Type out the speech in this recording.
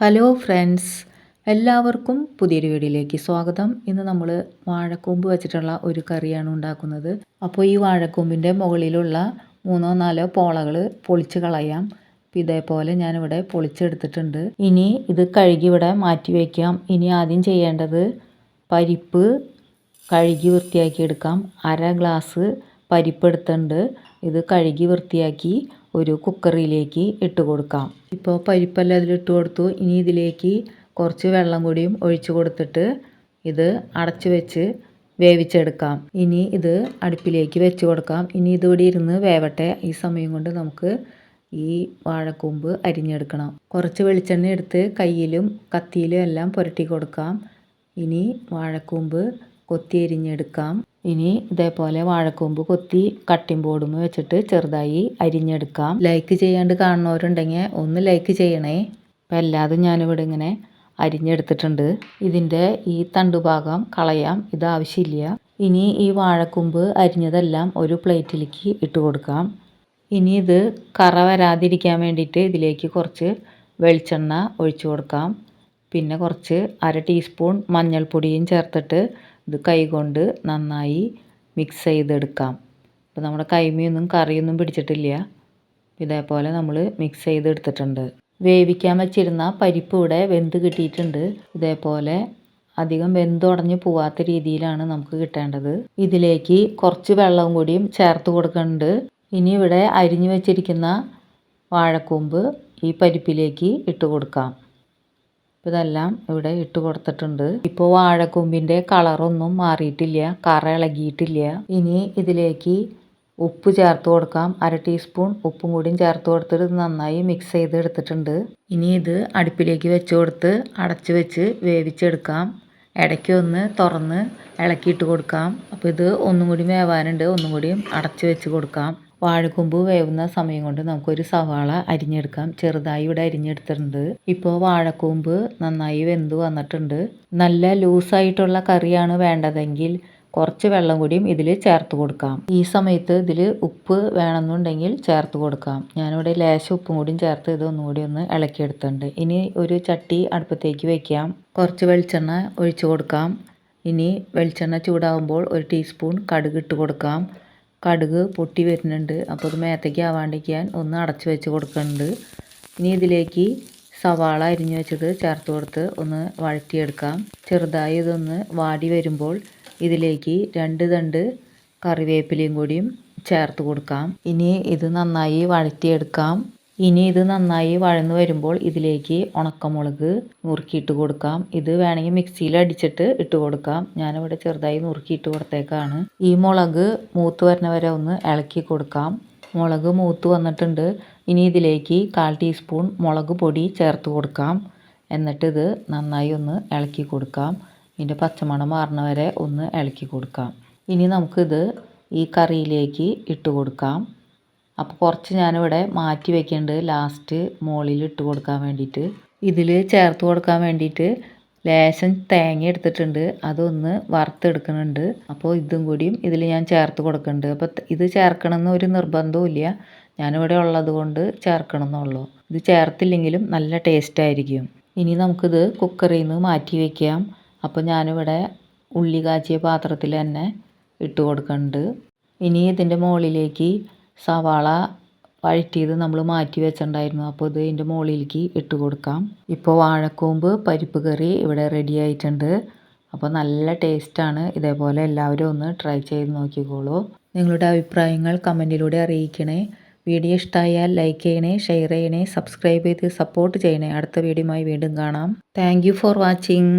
Hello friends എല്ലാവർക്കും പുതിയൊരു വീടിലേക്ക് സ്വാഗതം. ഇന്ന് നമ്മൾ വാഴക്കൂമ്പ് വെച്ചിട്ടുള്ള ഒരു കറിയാണ് ഉണ്ടാക്കുന്നത്. അപ്പോൾ ഈ വാഴക്കൂമ്പിന്റെ മുകളിലുള്ള മൂന്നോ നാലോ പോളകൾ പൊളിച്ച് കളയാം. ഇതേപോലെ ഞാനിവിടെ പൊളിച്ചെടുത്തിട്ടുണ്ട്. ഇനി ഇത് കഴുകി ഇവിടെ മാറ്റി വയ്ക്കാം ഇനി ആദ്യം ചെയ്യേണ്ടത് പരിപ്പ് കഴുകി വൃത്തിയാക്കി എടുക്കാം. അര ഗ്ലാസ് പരിപ്പ് എടുത്തിട്ടുണ്ട് ഇത് കഴുകി വൃത്തിയാക്കി ഒരു കുക്കറിലേക്ക് ഇട്ട് കൊടുക്കാം. ഇപ്പോൾ പരിപ്പെല്ലാം അതിലിട്ട് കൊടുത്തു. ഇനി ഇതിലേക്ക് കുറച്ച് വെള്ളം കൂടിയും ഒഴിച്ചു കൊടുത്തിട്ട് ഇത് അടച്ചു വെച്ച് വേവിച്ചെടുക്കാം. ഇനി ഇത് അടുപ്പിലേക്ക് വെച്ച് കൊടുക്കാം. ഇനി ഇതിവിടെ ഇരുന്ന് വേവട്ടെ. ഈ സമയം കൊണ്ട് നമുക്ക് ഈ വാഴക്കൂമ്പ് അരിഞ്ഞെടുക്കണം. കുറച്ച് വെളിച്ചെണ്ണ എടുത്ത് കയ്യിലും കത്തിയിലും എല്ലാം പുരട്ടി കൊടുക്കാം. ഇനി വാഴക്കൂമ്പ് കൊത്തി അരിഞ്ഞെടുക്കാം ഇനി ഇതേപോലെ വാഴക്കൊമ്പ് കൊത്തി കട്ടിംബോർഡും വെച്ചിട്ട് ചെറുതായി അരിഞ്ഞെടുക്കാം. ലൈക്ക് ചെയ്യാണ്ട് കാണുന്നവരുണ്ടെങ്കിൽ ഒന്ന് ലൈക്ക് ചെയ്യണേ. അപ്പം എല്ലാതും ഞാനിവിടെ ഇങ്ങനെ അരിഞ്ഞെടുത്തിട്ടുണ്ട്. ഇതിന്റെ ഈ തണ്ടുഭാഗം കളയാം. ഇത് ആവശ്യമില്ല. ഇനി ഈ വാഴക്കൊമ്പ് അരിഞ്ഞതെല്ലാം ഒരു പ്ലേറ്റിലേക്ക് ഇട്ട് കൊടുക്കാം. ഇനി ഇത് കറ വരാതിരിക്കാൻ വേണ്ടിയിട്ട് ഇതിലേക്ക് കുറച്ച് വെളിച്ചെണ്ണ ഒഴിച്ചു കൊടുക്കാം. പിന്നെ കുറച്ച് അര ടീസ്പൂൺ മഞ്ഞൾപ്പൊടിയും ചേർത്തിട്ട് ഇത് കൈകൊണ്ട് നന്നായി മിക്സ് ചെയ്തെടുക്കാം. അപ്പോൾ നമ്മുടെ കൈമയൊന്നും കറിയൊന്നും പിടിച്ചിട്ടില്ല. ഇതേപോലെ നമ്മൾ മിക്സ് ചെയ്തെടുത്തിട്ടുണ്ട്. വേവിക്കാൻ വെച്ചിരുന്ന പരിപ്പ് ഇവിടെ വെന്ത് കിട്ടിയിട്ടുണ്ട്. ഇതേപോലെ അധികം വെന്തുടഞ്ഞ് പോവാത്ത രീതിയിലാണ് നമുക്ക് കിട്ടേണ്ടത്. ഇതിലേക്ക് കുറച്ച് വെള്ളവും കൂടിയും ചേർത്ത് കൊടുക്കുന്നുണ്ട്. ഇനി ഇവിടെ അരിഞ്ഞു വെച്ചിരിക്കുന്ന വാഴക്കൂമ്പ് ഈ പരിപ്പിലേക്ക് ഇട്ട് കൊടുക്കാം. ഇതെല്ലാം ഇവിടെ ഇട്ട് കൊടുത്തിട്ടുണ്ട്. ഇപ്പോൾ വാഴക്കൊമ്പിന്റെ കളറൊന്നും മാറിയിട്ടില്ല കറ ഇളകിയിട്ടില്ല. ഇനി ഇതിലേക്ക് ഉപ്പ് ചേർത്ത് കൊടുക്കാം. അര ടീസ്പൂൺ ഉപ്പും കൂടിയും ചേർത്ത് കൊടുത്തിട്ട് നന്നായി മിക്സ് ചെയ്ത് എടുത്തിട്ടുണ്ട്. ഇനി ഇത് അടുപ്പിലേക്ക് വെച്ച് കൊടുത്ത് അടച്ച് വെച്ച് വേവിച്ചെടുക്കാം. ഇടയ്ക്ക് ഒന്ന് തുറന്ന് ഇളക്കിയിട്ട് കൊടുക്കാം. അപ്പോൾ ഇത് ഒന്നും കൂടി വേവാനുണ്ട്. ഒന്നും കൂടിയും അടച്ച് വെച്ച് കൊടുക്കാം. വാഴക്കൊമ്പ് വേവുന്ന സമയം കൊണ്ട് നമുക്കൊരു സവാള അരിഞ്ഞെടുക്കാം. ചെറുതായി ഇവിടെ അരിഞ്ഞെടുത്തിട്ടുണ്ട്. ഇപ്പോൾ വാഴക്കൊമ്പ് നന്നായി വെന്ത് വന്നിട്ടുണ്ട്. നല്ല ലൂസായിട്ടുള്ള കറിയാണ് വേണ്ടതെങ്കിൽ കുറച്ച് വെള്ളം കൂടിയും ഇതിൽ ചേർത്ത് കൊടുക്കാം. ഈ സമയത്ത് ഇതിൽ ഉപ്പ് വേണമെന്നുണ്ടെങ്കിൽ ചേർത്ത് കൊടുക്കാം. ഞാനിവിടെ ലേശം ഉപ്പും കൂടിയും ചേർത്ത് ഇത് ഒന്നുകൂടി ഒന്ന് ഇളക്കിയെടുത്തിട്ടുണ്ട്. ഇനി ഒരു ചട്ടി അടുപ്പത്തേക്ക് വയ്ക്കാം കുറച്ച് വെളിച്ചെണ്ണ ഒഴിച്ചു കൊടുക്കാം. ഇനി വെളിച്ചെണ്ണ ചൂടാകുമ്പോൾ ഒരു ടീസ്പൂൺ കടുക് ഇട്ട് കൊടുക്കാം. കടുക് പൊട്ടി വരുന്നുണ്ട്. അപ്പോൾ അത് മേത്തേക്ക് ആവാണ്ടിരിക്കാൻ ഒന്ന് അടച്ചു വെച്ച് കൊടുക്കുന്നുണ്ട്. ഇനി ഇതിലേക്ക് സവാള അരിഞ്ഞു വെച്ചത് ചേർത്ത് കൊടുത്ത് ഒന്ന് വഴറ്റിയെടുക്കാം. ചെറുതായി ഇതൊന്ന് വാടി വരുമ്പോൾ ഇതിലേക്ക് രണ്ട് തണ്ട് കറിവേപ്പിലയും കൂടിയും ചേർത്ത് കൊടുക്കാം. ഇനി ഇത് നന്നായി വഴറ്റിയെടുക്കാം. ഇനി ഇത് നന്നായി വഴന്നു വരുമ്പോൾ ഇതിലേക്ക് ഉണക്കമുളക് നുറുക്കിയിട്ട് കൊടുക്കാം. ഇത് വേണമെങ്കിൽ മിക്സിയിൽ അടിച്ചിട്ട് ഇട്ട് കൊടുക്കാം. ഞാനിവിടെ ചെറുതായി നുറുക്കിയിട്ട് കൊടുത്തേക്കാണ്. ഈ മുളക് മൂത്ത് വരുന്ന വരെ ഒന്ന് ഇളക്കി കൊടുക്കാം. മുളക് മൂത്ത് വന്നിട്ടുണ്ട്. ഇനി ഇതിലേക്ക് കാൽ ടീസ്പൂൺ മുളക് പൊടി ചേർത്ത് കൊടുക്കാം. എന്നിട്ട് ഇത് നന്നായി ഒന്ന് ഇളക്കി കൊടുക്കാം. ഇതിന്റെ പച്ചമണം മാറണ വരെ ഒന്ന് ഇളക്കി കൊടുക്കാം. ഇനി നമുക്കിത് ഈ കറിയിലേക്ക് ഇട്ട് കൊടുക്കാം. അപ്പോൾ കുറച്ച് ഞാനിവിടെ മാറ്റി വെക്കുന്നുണ്ട് ലാസ്റ്റ് മുകളിൽ ഇട്ട് കൊടുക്കാൻ വേണ്ടിയിട്ട്. ഇതിൽ ചേർത്ത് കൊടുക്കാൻ വേണ്ടിയിട്ട് ലേശം തേങ്ങ എടുത്തിട്ടുണ്ട്. അതൊന്ന് വറുത്തെടുക്കുന്നുണ്ട്. അപ്പോൾ ഇതും കൂടിയും ഇതിൽ ഞാൻ ചേർത്ത് കൊടുക്കുന്നുണ്ട്. അപ്പോൾ ഇത് ചേർക്കണമെന്ന് ഒരു നിർബന്ധവും ഇല്ല. ഞാനിവിടെ ഉള്ളത് കൊണ്ട് ചേർക്കണമെന്നുള്ളൂ. ഇത് ചേർത്തില്ലെങ്കിലും നല്ല ടേസ്റ്റ് ആയിരിക്കും. ഇനി നമുക്കിത് കുക്കറിൽ നിന്ന് മാറ്റി വയ്ക്കാം അപ്പോൾ ഞാനിവിടെ ഉള്ളി കാച്ചിയ പാത്രത്തിൽ തന്നെ ഇട്ട് കൊടുക്കുന്നുണ്ട്. ഇനി ഇതിന്റെ മുകളിലേക്ക് സവാള വഴറ്റിയത് നമ്മൾ മാറ്റി വെച്ചിട്ടുണ്ടായിരുന്നു. അപ്പോൾ ഇത് ഇതിന്റെ മുകളിലേക്ക് ഇട്ട് കൊടുക്കാം. ഇപ്പോൾ വാഴക്കൂമ്പ് പരിപ്പ് കറി ഇവിടെ റെഡി ആയിട്ടുണ്ട്. അപ്പോൾ നല്ല ടേസ്റ്റാണ് ഇതേപോലെ എല്ലാവരും ഒന്ന് ട്രൈ ചെയ്ത് നോക്കിക്കോളൂ. നിങ്ങളുടെ അഭിപ്രായങ്ങൾ കമന്റിലൂടെ അറിയിക്കണേ. വീഡിയോ ഇഷ്ടമായാൽ ലൈക്ക് ചെയ്യണേ ഷെയർ ചെയ്യണേ സബ്സ്ക്രൈബ് ചെയ്ത് സപ്പോർട്ട് ചെയ്യണേ. അടുത്ത വീഡിയോയുമായി വീണ്ടും കാണാം. Thank for watching